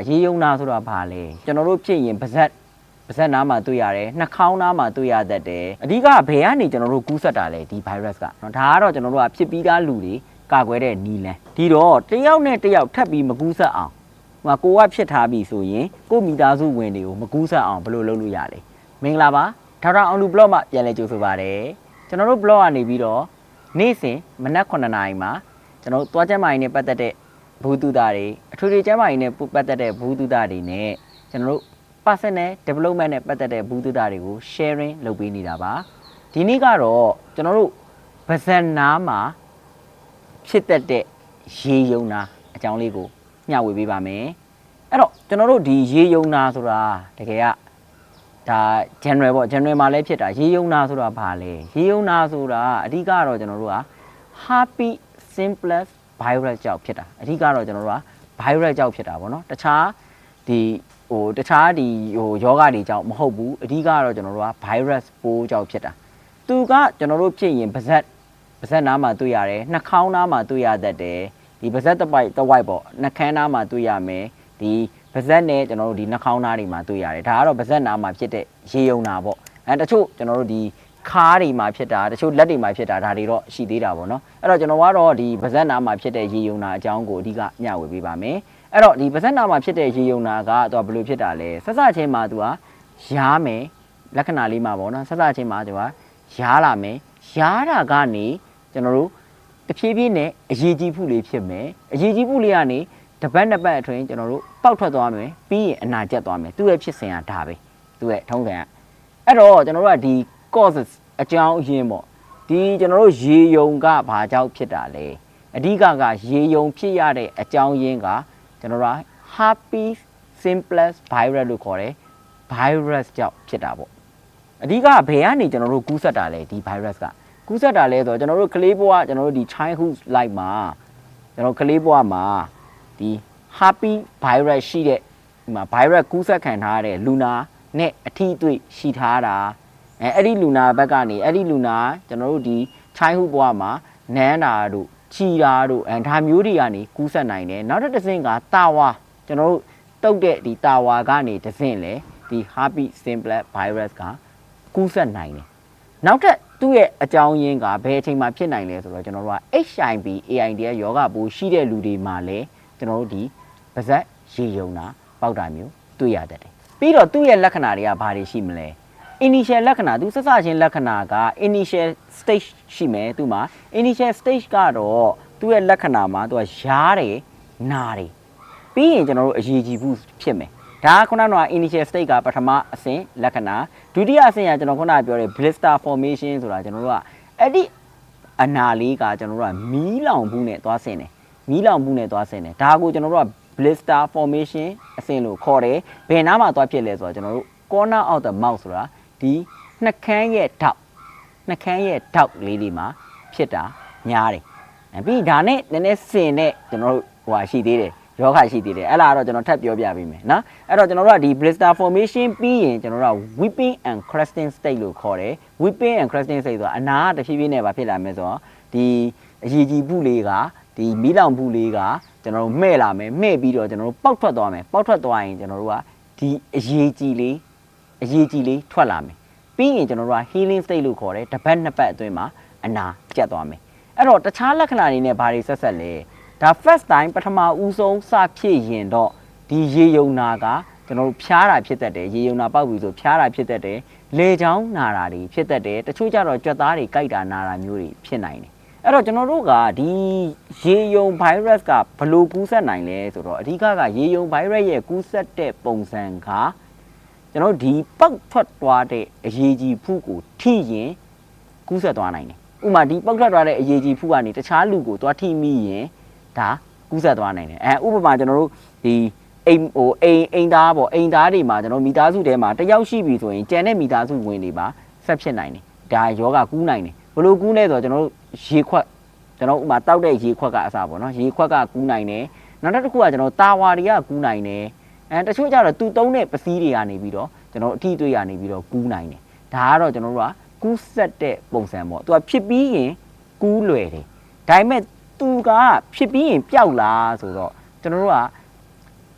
အရေးယုံနာဆိုတာဘာလဲကျွန်တော်တို့ဖြစ်ရင်ပါဇက်ပါဇက်နားမှာတွေ့ရတယ်နှာခေါင်းနားမှာတွေ့ရတတ်တယ်အဓိကဘယ်ကနေကျွန်တော်တို့ကူးစက်တာလဲဒီ virus ကနော်ဒါကတော့ကျွန်တော်တို့ကဖြစ်ပြီးသားလူတွေကာကွယ်တဲ့နီလန်းဒီတော့တယောက်နဲ့တယောက်ထပ်ပြီးမကူးစက်အောင်ဟိုကကိုကဖြစ်ထားပြီဆိုရင်ကိုမိသားစုဝင်တွေကိုမကူးစက်အောင်ဘယ်လိုလုပ်လို့ရလဲမင်္ဂလာပါဒေါက်တာအောင်လူဘလော့မှပြန်လည်ကြိုဆိုပါရစေကျွန်တော်တို့ဘလော့ကနေပြီးတော့နေ့စဉ်မနက်9:00နာရီမှာကျွန်တော်တို့သွားကျမ်းမာရေးနဲ့ပတ်သက်တဲ့ ဘူးတုတာတွေအထွေထွေကျမ်းမာရေးနဲ့ပတ်သက်တဲ့ဘူးတုတာတွေနဲ့ကျွန်တော်တို့ personal development နဲ့ပတ်သက်တဲ့ဘူးတုတာတွေကို sharing လုပ်ပေးနေတာပါဒီနေ့ကတော့ကျွန်တော်တို့ဗဇက်နာမှာဖြစ်တတ်တဲ့ရေယုံနာအကြောင်းလေးကိုမျှဝေပေးပါမယ်အဲ့တော့ကျွန်တော်တို့ဒီရေယုံနာဆိုတာတကယ်ကဒါ general ပေါ့ general မှာလည်းဖြစ်တာရေယုံနာဆိုတာဘာလဲရေယုံနာဆိုတာအဓိကတော့ကျွန်တော်တို့က happy simplest virus ကြောင့်ဖြစ်တာအဓိကတော့ကျွန်တော်တို့က virus ကြောင့်ဖြစ်တာပေါ့နော်တခြားဒီဟိုတခြားဒီဟိုယောဂတွေကြောင့်မဟုတ်ဘူးအဓိကတော့ကျွန်တော်တို့က virus ပိုးကြောင့်ဖြစ်တာသူကကျွန်တော်တို့ဖြစ်ရင်ပါဇက်ပါဇက်နားမှာတွေ့ရတယ်နှာခေါင်းနားမှာတွေ့ရတတ်တယ်ဒီပါဇက်တစ်ပိုက်တစ်ဝိုက်ပေါ့နှာခမ်းနားမှာတွေ့ရမယ်ဒီပါဇက်နဲ့ကျွန်တော်တို့ဒီနှာခေါင်းနားတွေမှာတွေ့ရတယ်ဒါကတော့ပါဇက်နားမှာဖြစ်တဲ့ရေယုံနာပေါ့အဲတချို့ကျွန်တော်တို့ဒီ ခါးတွေမှာဖြစ်တာတချို့လက်တွေမှာဖြစ်တာဒါတွေတော့ရှိသေးတာပေါ့နော်အဲ့တော့ကျွန်တော်ကတော့ဒီပါဇက်နာမှာဖြစ်တဲ့ရေယုံနာအကြောင်းကိုအဓိကမျှဝေပေးပါမယ်အဲ့တော့ဒီပါဇက်နာမှာဖြစ်တဲ့ရေယုံနာကသူကဘယ်လိုဖြစ်တာလဲဆက်စချင်းမှာသူကရားမယ်လက္ခဏာလေးမှာပေါ့နော်ဆက်စချင်းမှာသူကရားလာမယ်ရားတာကနေကျွန်တော်တို့တဖြည်းဖြည်းနဲ့အရေးကြီးမှုလေးဖြစ်မယ်အရေးကြီးမှုလေးကနေတပတ်နှစ်ပတ်အတွင်းကျွန်တော်တို့ပေါက်ထွက်သွားမယ်ပြီးရင်အနာကျက်သွားမယ်သူ့ရဲ့ဖြစ်စဉ်ကဒါပဲသူ့ရဲ့ထုံးစံကအဲ့တော့ကျွန်တော်တို့ကဒီ causes အကြောင်းအရင်းပေါ့ဒီကျွန်တော်တို့ရေယုံကဘာကြောင့်ဖြစ်တာလဲအဓိကကရေယုံဖြစ်ရတဲ့အကြောင်းရင်းကကျွန်တော်တို့က happy simplest virus လို့ခေါ်တယ် virus ကြောင့်ဖြစ်တာပေါ့အဓိကဘယ်ကနေကျွန်တော်တို့ကူးစက်တာလဲဒီ virus ကကူးစက်တာလဲဆိုတော့ကျွန်တော်တို့ကလေးဘဝကျွန်တော်တို့ဒီ childhood life မှာကျွန်တော်ကလေးဘဝမှာဒီ happy virus ရှိတဲ့ဒီမှာ virus ကူးစက်ခံထားရတဲ့လူနာနဲ့အထီးအတွေ့ရှိထားတာ အဲအဲ့ဒီလူနာဘက်ကနေအဲ့ဒီလူနာကျွန်တော်တို့ဒီ childhood ဘဝမှာနန်းတာတို့ချီတာတို့အဲဒါမျိုးတွေကနေကူးစက်နိုင်တယ်နောက်တစ်တစ်ဆင့်ကတာဝါကျွန်တော်တို့တုတ်တဲ့ဒီတာဝါကနေတစ်ဆင့်လေဒီ happy simple virus ကကူးစက်နိုင်တယ်နောက်ထပ်သူ့ရဲ့အကြောင်းရင်းကဘယ်အချိန်မှာဖြစ်နိုင်လဲဆိုတော့ကျွန်တော်တို့က HIV AIDS ယောဂပိုးရှိတဲ့လူတွေမှာလည်းကျွန်တော်တို့ဒီပါဇက်ရေယုံတာပေါက်တာမျိုးတွေ့ရတတ်တယ်ပြီးတော့သူ့ရဲ့လက္ခဏာတွေကဘာတွေရှိမလဲ initial လက္ခဏာသူစစချင်းလက္ခဏာက initial stage ရှိမယ်သူမှာ initial stage ကတော့သူ့ရဲ့လက္ခဏာမှာသူကရားတယ်နာတယ်ပြီးရင်ကျွန်တော်တို့အရေးကြီးဘူးဖြစ်မယ်ဒါကခုနက initial stage ကပထမအဆင့်လက္ခဏာဒုတိယအဆင့်ကကျွန်တော်ခုနကပြောတဲ့ blister formation ဆိုတာကျွန်တော်တို့ကအဲ့ဒီအနာလေးကကျွန်တော်တို့ကမီးလောင်ဘူးနဲ့သွားဆင်တယ်မီးလောင်ဘူးနဲ့သွားဆင်တယ်ဒါကိုကျွန်တော်တို့က blister formation အဆင့်လို့ခေါ်တယ်ဘယ်နားမှာသွားဖြစ်လဲဆိုတော့ကျွန်တော်တို့ corner of the mouth ဆိုတာ ဒီနှကန်းရဲ့ထောက်နှကန်းရဲ့ထောက်လေးတွေမှာဖြစ်တာများတယ်အဲပြီးဒါနဲ့နည်းနည်းစင်တဲ့ကျွန်တော်တို့ဟိုဟာရှိသေးတယ်ယောဂရှိသေးတယ်အဲ့လာတော့ကျွန်တော်ထပ်ပြောပြပေးမယ်နော်အဲ့တော့ကျွန်တော်တို့ကဒီ blister formation ပြီးရင်ကျွန်တော်တို့က whipping and crusting state လို့ခေါ်တယ် whipping and crusting state ဆိုတာအနာကတဖြည်းဖြည်းနဲ့ပါဖြစ်လာမယ်ဆိုတော့ဒီအရေးကြီးဘူးလေးကဒီမီးလောင်ဘူးလေးကကျွန်တော်တို့မှဲ့လာမယ်မှဲ့ပြီးတော့ကျွန်တော်တို့ပေါက်ထွက်သွားမယ်ပေါက်ထွက်သွားရင်ကျွန်တော်တို့ကဒီအရေးကြီးလေး အရေးကြီးလေးထွက်လာမယ်ပြီးရင်ကျွန်တော်တို့က healing state လို့ခေါ်တယ်တစ်ပတ်နှစ်ပတ်အတွင်းမှာအနာကျက်သွားမယ်အဲ့တော့တခြားလက္ခဏာတွေနဲ့ဘာတွေဆက်ဆက်လဲဒါ first time ပထမဦးဆုံးစဖြစ်ရင်တော့ဒီရေယုံနာကကျွန်တော်တို့ဖျားတာဖြစ်တတ်တယ်ရေယုံနာပေါက်ပြီဆိုဖျားတာဖြစ်တတ်တယ်လေချောင်းနာတာတွေဖြစ်တတ်တယ်တချို့ကျတော့ကြွက်သားတွေကြိုက်တာနာတာမျိုးတွေဖြစ်နိုင်တယ်အဲ့တော့ကျွန်တော်တို့ကဒီရေယုံ virus ကဘလို့ကူးစက်နိုင်လဲဆိုတော့အဓိကကရေယုံ virus ရဲ့ကူးစက်တဲ့ပုံစံက ကျွန်တော်ဒီပောက်ထွက်သွားတဲ့အရေးကြီးဖုကိုထိရင်ကူးစက်သွားနိုင်တယ်ဥပမာဒီပောက်ထွက်သွားတဲ့အရေးကြီးဖုကနေတခြားလူကိုသွားထိမိရင်ဒါကူးစက်သွားနိုင်တယ်အဲဥပမာကျွန်တော်တို့ဒီအိမ်ဟိုအိမ်အိမ်သားပေါ့အိမ်သားတွေမှာကျွန်တော်မိသားစုထဲမှာတယောက်ရှိပြီဆိုရင်ကြံတဲ့မိသားစုဝင်တွေပါဆက်ဖြစ်နိုင်တယ်ဒါယောဂကူးနိုင်တယ်ဘယ်လိုကူးလဲဆိုတော့ကျွန်တော်တို့ရေခွက်ကျွန်တော်ဥပမာတောက်တဲ့ရေခွက်ကအစားပေါ့နော်ရေခွက်ကကူးနိုင်တယ်နောက်တစ်ခုကကျွန်တော်တာဝါတွေကကူးနိုင်တယ် အဲတချို့ကျတော့သူတုံးတဲ့ပစည်းတွေကနေပြီးတော့ကျွန်တော်အထီးတွေ့ရနေပြီးတော့ကူးနိုင်တယ်ဒါကတော့ကျွန်တော်တို့ကကူးဆက်တဲ့ပုံစံပေါ့သူကဖြစ်ပြီးရင်ကူးလွယ်တယ်ဒါပေမဲ့သူကဖြစ်ပြီးရင်ပျောက်လားဆိုတော့ကျွန်တော်တို့က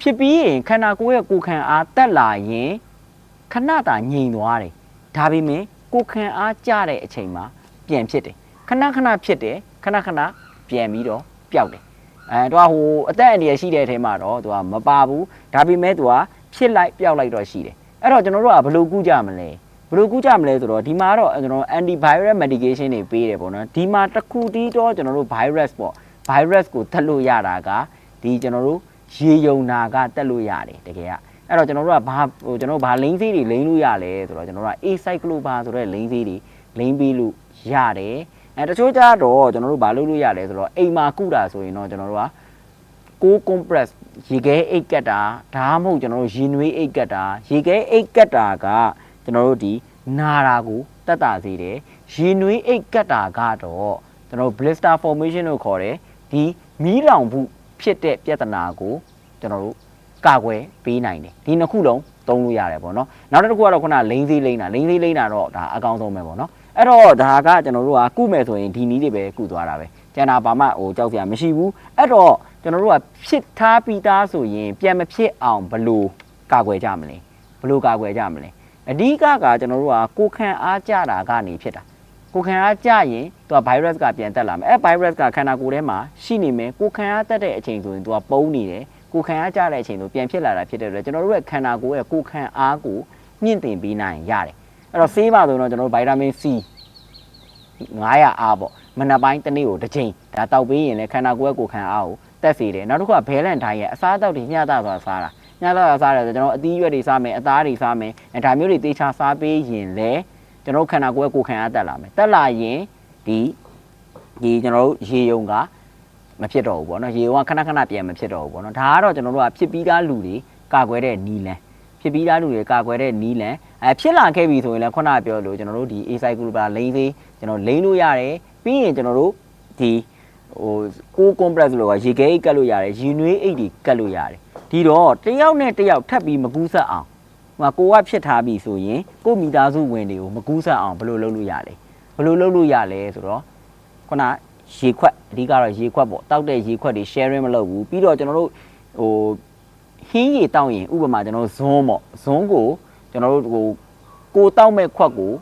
ဖြစ်ပြီးရင်ခန္ဓာကိုယ်ရဲ့ကိုယ်ခံအားတက်လာရင်ခဏတာငြိမ်သွားတယ်ဒါပေမဲ့ကိုယ်ခံအားကျတဲ့အချိန်မှာပြန်ဖြစ်တယ်ခဏခဏဖြစ်တယ်ခဏခဏပြန်ပြီးတော့ပျောက်တယ် အဲတော့ဟိုအသက်အန္တရာယ်ရှိတဲ့အထဲမှာတော့သူကမပါဘူးဒါပေမဲ့သူကဖြစ်လိုက်ပျောက်လိုက်တော့ရှိတယ်အဲ့တော့ကျွန်တော်တို့ကဘယ်လိုကူးကြမလဲဘယ်လိုကူးကြမလဲဆိုတော့ဒီမှာတော့ကျွန်တော် antiviral medication တွေပေးတယ်ပေါ့နော်ဒီမှာတစ်ခုတီးတော့ကျွန်တော်တို့ virus ပေါ့ virus ကိုတက်လို့ရတာကဒီကျွန်တော်တို့ရေယုံနာကတက်လို့ရတယ်တကယ်ကအဲ့တော့ကျွန်တော်တို့ကဘာဟိုကျွန်တော်တို့ဘာလိမ့်သေးတွေလိမ့်လို့ရလဲဆိုတော့ကျွန်တော်တို့က acycloba ဆိုတဲ့လိမ့်သေးတွေလိမ့်ပြီးလို့ရတယ် အဲတချို့ကြတော့ကျွန်တော်တို့ဘာလုပ်လို့ရလဲဆိုတော့အိမ်မှာကုတာဆိုရင်တော့ကျွန်တော်တို့ကကို compress ရေခဲအိတ်ကတ်တာဒါမှမဟုတ်ကျွန်တော်တို့ရေနွေးအိတ်ကတ်တာရေခဲအိတ်ကတ်တာကကျွန်တော်တို့ဒီနာတာကိုတက်တာစေတယ်ရေနွေးအိတ်ကတ်တာကတော့ကျွန်တော်တို့ blister formation လို့ခေါ်တယ်ဒီမီးလောင်မှုဖြစ်တဲ့ပြဿနာကိုကျွန်တော်တို့ကာကွယ်ပေးနိုင်တယ်ဒီနှစ်ခုလုံးသုံးလို့ရတယ်ပေါ့နော်နောက်တစ်ခုကတော့ခုနလိမ့်သေးလိမ့်တာလိမ့်သေးလိမ့်တာတော့ဒါအကောင်းဆုံးပဲပေါ့နော် အဲ့တော့ဒါကကျွန်တော်တို့ကကုမယ်ဆိုရင်ဒီနည်းတွေပဲကုသွားတာပဲကျန်တာဘာမှဟိုကြောက်စရာမရှိဘူးအဲ့တော့ကျွန်တော်တို့ကဖြစ်ထားပြီးသားဆိုရင်ပြန်မဖြစ်အောင်ဘယ်လိုကာကွယ်ကြမလဲဘယ်လိုကာကွယ်ကြမလဲအဓိကကကျွန်တော်တို့ကကိုယ်ခံအားကြတာကနေဖြစ်တာကိုယ်ခံအားကြရင်သူက virus ကပြန်တက်လာမယ်အဲ virus ကခန္ဓာကိုယ်ထဲမှာရှိနေမယ်ကိုယ်ခံအားတက်တဲ့အချိန်ဆိုရင်သူကပုံနေတယ်ကိုယ်ခံအားကြတဲ့အချိန်ဆိုပြန်ဖြစ်လာတာဖြစ်တဲ့အတွက်ကျွန်တော်တို့ရဲ့ခန္ဓာကိုယ်ရဲ့ကိုယ်ခံအားကိုမြင့်တင်ပေးနိုင်ရတယ် အဲ့တော့ဆေးပါဆိုရင်တော့ကျွန်တော်တို့ vitamin C 900အားပေါ့မနက်ပိုင်းတစ်နေ့ကိုတစ်ချိန်ဒါတောက်ပေးရင်လည်းခန္ဓာကိုယ်ရဲ့ကိုယ်ခံအားကိုတက်စေတယ်နောက်တစ်ခုကဘဲလန်တိုင်းရဲ့အစားအသောက်တွေမျှတစွာစားတာမျှတစွာစားတယ်ဆိုကျွန်တော်အသီးရွက်တွေစားမယ်အသားတွေစားမယ်အဲဒါမျိုးတွေသေချာစားပေးရင်လည်းကျွန်တော်တို့ခန္ဓာကိုယ်ရဲ့ကိုယ်ခံအားတက်လာမယ်တက်လာရင်ဒီဒီကျွန်တော်တို့ရေယုံကမဖြစ်တော့ဘူးပေါ့နော်ရေယုံကခဏခဏပြန်မဖြစ်တော့ဘူးပေါ့နော်ဒါကတော့ကျွန်တော်တို့ကဖြစ်ပြီးသားလူတွေကာကွယ်တဲ့နီလန် ဖြစ်ပြီးသားလူတွေကာကွယ်တဲ့နီလန်အဲဖြစ်လာခဲ့ပြီဆိုရင်လည်းခုနကပြောလို့ကျွန်တော်တို့ဒီ A cycle ပါလိမ့်သေးကျွန်တော်လိမ့်လို့ရတယ်ပြီးရင်ကျွန်တော်တို့ဒီဟိုကို compress လို့ကရေခဲအိတ်ကတ်လို့ရတယ်ရေနွေးအိတ်တွေကတ်လို့ရတယ်ဒီတော့တယောက်နဲ့တယောက်ထပ်ပြီးမကူးဆက်အောင်ဟိုမှာကိုကဖြစ်ထားပြီဆိုရင်ကိုမိသားစုဝင်တွေကိုမကူးဆက်အောင်ဘယ်လိုလုပ်လို့ရလဲဘယ်လိုလုပ်လို့ရလဲဆိုတော့ခုနရေခွက်အဓိကတော့ရေခွက်ပေါ့တောက်တဲ့ရေခွက်တွေ sharing မလုပ်ဘူးပြီးတော့ကျွန်တော်တို့ဟို ဟင်းရေတောက်ရင်ဥပမာကျွန်တော်တို့ဇွန်းပေါ့ဇွန်းကိုကျွန်တော်တို့ဟိုကိုတောက်မဲ့ခွက်ကို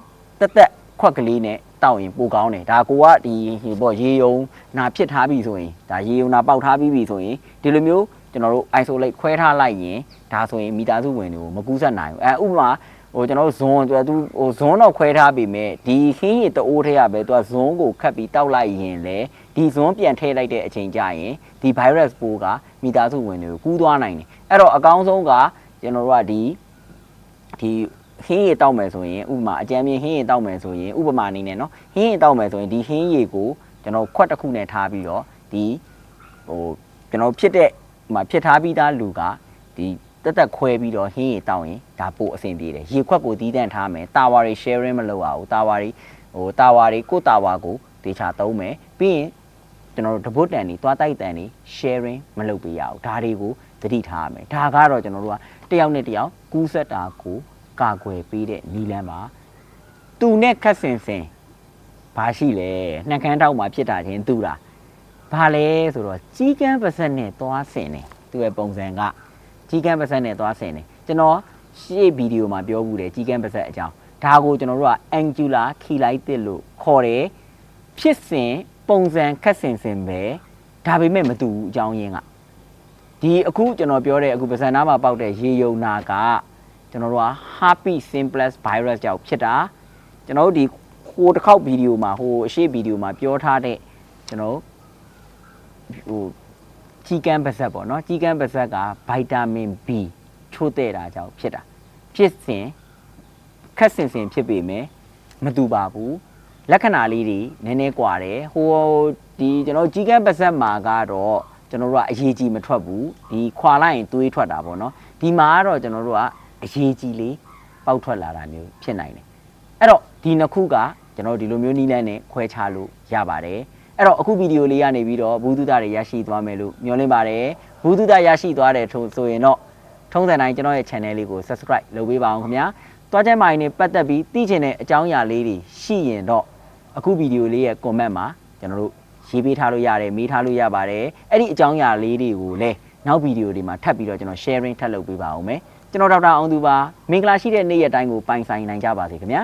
တက်တက်ခွက်ကလေးနဲ့တောက်ရင်ပိုကောင်းတယ်ဒါကိုကဒီဟိပေါ့ရေယုံနာဖြစ်ထားပြီဆိုရင်ဒါရေယုံနာပေါက်ထားပြီးပြီဆိုရင်ဒီလိုမျိုးကျွန်တော်တို့ isolate ခွဲထားလိုက်ရင်ဒါဆိုရင်မိသားစုဝင်တွေကိုမကူးဆက်နိုင်ဘူးအဲဥပမာ ဟိုကျွန်တော်ဇွန်သူသူဟိုဇွန်တော့ခွဲထားပြီမဲ့ဒီဟင်းရည်တအိုးထဲကပဲသူကဇွန်ကိုခတ်ပြီးတောက်လိုက်ရင်လေဒီဇွန်ပြန်ထည့်လိုက်တဲ့အချိန်ကျရင်ဒီ virus ပိုးကမိသားစုဝင်တွေကိုကူးသွားနိုင်တယ်အဲ့တော့အကောင်းဆုံးကကျွန်တော်တို့ကဒီဒီဟင်းရည်တောက်မယ်ဆိုရင်ဥပမာအကြမ်းမြင်ဟင်းရည်တောက်မယ်ဆိုရင်ဥပမာအနေနဲ့နော်ဟင်းရည်တောက်မယ်ဆိုရင်ဒီဟင်းရည်ကိုကျွန်တော်ခွက်တစ်ခုနဲ့ထားပြီးတော့ဒီဟိုကျွန်တော်ဖြစ်တဲ့မှာဖြစ်ထားပြီးသားလူကဒီ တက်တက်ခွဲပြီးတော့ဟင်းရီတောက်ရင်ဒါပို့အဆင်ပြေတယ်ရေခွက်ကိုတီးတန့်ထားမယ်တာဝါတွေ sharing မလုပ်ရဘူးတာဝါတွေဟိုတာဝါတွေကိုတာဝါကိုတေချာသုံးမယ်ပြီးရင်ကျွန်တော်တို့တပုတ်တန်တွေသွားတိုက်တန်တွေ sharing မလုပ်ပေးရဘူးဒါတွေကိုသတိထားရမယ်ဒါကတော့ကျွန်တော်တို့ကတယောက်နဲ့တယောက်ကူးဆက်တာကိုကာကွယ်ပေးတဲ့နီလန်းပါသူနဲ့ခက်ဆင်ဆင်ဘာရှိလဲနှက်ခမ်းတောက်မှာဖြစ်တာချင်းသူလားဘာလဲဆိုတော့ကြီးကန်းပါဆက်နဲ့သွားဆင်တယ်သူ့ရဲ့ပုံစံက ကြီးကန်းပါဆက်နဲ့သွားဆင်တယ်ကျွန်တော်ရှေ့ဗီဒီယိုမှာပြောဘူးတယ်ကြီးကန်းပါဆက်အကြောင်းဒါကိုကျွန်တော်တို့က angular cheilitis လို့ခေါ်တယ်ဖြစ်စဉ်ပုံစံခက်ဆင်ဆင်ပဲဒါပေမဲ့မတူဘူးအကြောင်းရင်းကဒီအခုကျွန်တော်ပြောတဲ့အခုပါစံနာမှာပေါက်တဲ့ရေယုံနာကကျွန်တော်တို့က herpes simplex virus ကြောင့်ဖြစ်တာကျွန်တော်တို့ဒီဟိုတစ်ခေါက်ဗီဒီယိုမှာဟိုအရှိဗီဒီယိုမှာပြောထားတဲ့ကျွန်တော်ဟို ကြီးကန်းပါဇက်ပေါ့နော်ကြီးကန်းပါဇက်ကဗိုက်တာမင် B ချိုးတဲ့တာကြောင့်ဖြစ်တာဖြစ်စဉ်ခက်ဆင်ဆင်ဖြစ်ပေမဲ့မတူပါဘူးလက္ခဏာလေးတွေနည်းနည်းကွာတယ်ဟိုဒီကျွန်တော်ကြီးကန်းပါဇက်မှာကတော့ကျွန်တော်တို့ကအရေးကြီးမထွက်ဘူးဒီခွာလိုက်ရင်သွေးထွက်တာပေါ့နော်ဒီမှာကတော့ကျွန်တော်တို့ကအရေးကြီးလေးပေါက်ထွက်လာတာမျိုးဖြစ်နိုင်တယ်အဲ့တော့ဒီနှစ်ခုကကျွန်တော်ဒီလိုမျိုးနီးလန်းနဲ့ခွဲခြားလို့ရပါတယ် အဲ့တော့အခုဗီဒီယိုလေးကနေပြီးတော့ဘူးတုဒတွေရရှိသွားမယ်လို့မျှော်လင့်ပါတယ်ဘူးတုဒရရှိသွားတယ်ထို့ဆိုရင်တော့ထုံးစံတိုင်းကျွန်တော်ရဲ့ channel လေးကို subscribe လုပ်ပေးပါအောင်ခင်ဗျာတွားချက်မိုင်းနဲ့ပတ်သက်ပြီးသိချင်တဲ့အကြောင်းအရာလေးတွေရှိရင်တော့အခုဗီဒီယိုလေးရဲ့ comment မှာကျွန်တော်တို့ရေးပေးထားလို့ရတယ်မေးထားလို့ရပါတယ်အဲ့ဒီအကြောင်းအရာလေးတွေကိုလည်းနောက်ဗီဒီယိုတွေမှာထပ်ပြီးတော့ကျွန်တော် sharing ထပ်လုပ်ပေးပါအောင်မယ်ကျွန်တော်ဒေါက်တာအောင်သူပါမင်္ဂလာရှိတဲ့နေ့ရက်တိုင်းကိုပိုင်ဆိုင်နိုင်ကြပါစေခင်ဗျာ